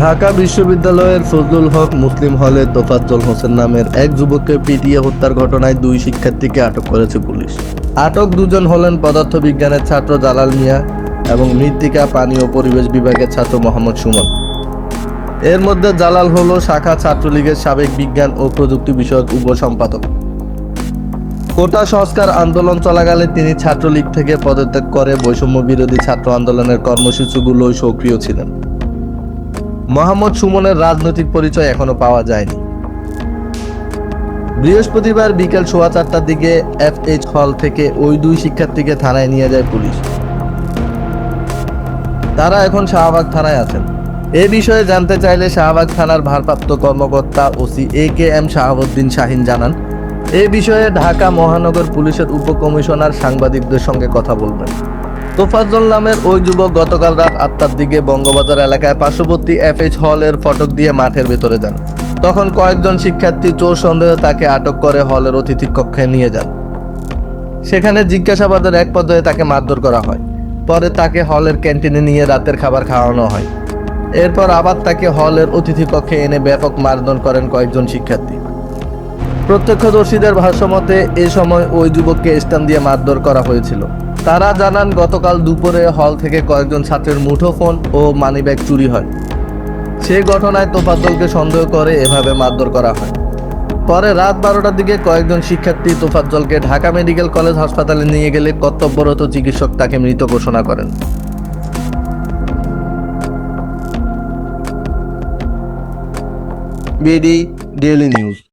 ঢাকা বিশ্ববিদ্যালয়ের ফজলুল হক মুসলিম হলে তোফাজ্জল হোসেন নামের এক যুবককে পিটিয়ে হত্যার ঘটনায় দুই শিক্ষার্থীকে আটক করেছে পুলিশ। আটক দুজন হলেন পদার্থবিজ্ঞানের ছাত্র জালাল মিয়া এবং মৃত্তিকা পানি ও পরিবেশ বিভাগের ছাত্র মোহাম্মদ সুমন। এর মধ্যে জালাল হল শাখা ছাত্রলীগের সাবেক বিজ্ঞান ও প্রযুক্তি বিষয়ক উপসম্পাদক। কোটা সংস্কার আন্দোলন চলাকালে তিনি ছাত্রলীগ থেকে পদত্যাগ করে বৈষম্য বিরোধী ছাত্র আন্দোলনের কর্মসূচিগুলো সক্রিয় ছিলেন। মোহাম্মদ সুমনের রাজনৈতিক পরিচয় এখনও পাওয়া যায়নি। বৃহস্পতিবার বিকেল সোয়া চারটার দিকে এফএইচ হল থেকে ওই দুই শিক্ষার্থীকে থানায় নিয়ে যায় পুলিশ। তারা এখন শাহবাগ থানায় আছেন। এ বিষয়ে জানতে চাইলে শাহবাগ থানার ভারপ্রাপ্ত কর্মকর্তা OC A K M Shahabuddin Shahin জানান, এ বিষয়ে ঢাকা মহানগর পুলিশের উপকমিশনার সাংবাদিকদের সঙ্গে কথা বলবেন। তোফাজ্জল নামের ওই যুবক গতকাল রাত আটটার দিকে বঙ্গবাজার এলাকায় পার্শ্ববর্তী এফএইচ হলের ফটক দিয়ে মাঠের ভেতরে যান। তখন কয়েকজন শিক্ষার্থী চোর সন্দেহে তাকে আটক করে হলের অতিথি কক্ষে নিয়ে যান। সেখানে জিজ্ঞাসাবাদের এক পর্যায়ে তাকে মারধর করা হয়। পরে তাকে হলের ক্যান্টিনে নিয়ে রাতের খাবার খাওয়ানো হয়। এরপর আবার তাকে হলের অতিথি কক্ষে এনে ব্যাপক মারধর করেন কয়েকজন শিক্ষার্থী। প্রত্যক্ষদর্শীদের ভাষ্যমতে এ সময় ওই যুবককে স্টান দিয়ে মারধর করা হয়েছিল। তারা জানান, গতকাল দুপুরে হল থেকে কয়েকজন ছাত্রের মুঠোফোন ও মানিব্যাগ চুরি হয়। সে ঘটনায় তোফাজ্জলকে সন্দেহ করে এভাবে মারধর করা হয়। পরে রাত বারোটার দিকে কয়েকজন শিক্ষার্থী তোফাজ্জলকে ঢাকা মেডিকেল কলেজ হাসপাতালে নিয়ে গেলে কর্তব্যরত চিকিৎসক তাকে মৃত ঘোষণা করেন। BD daily news.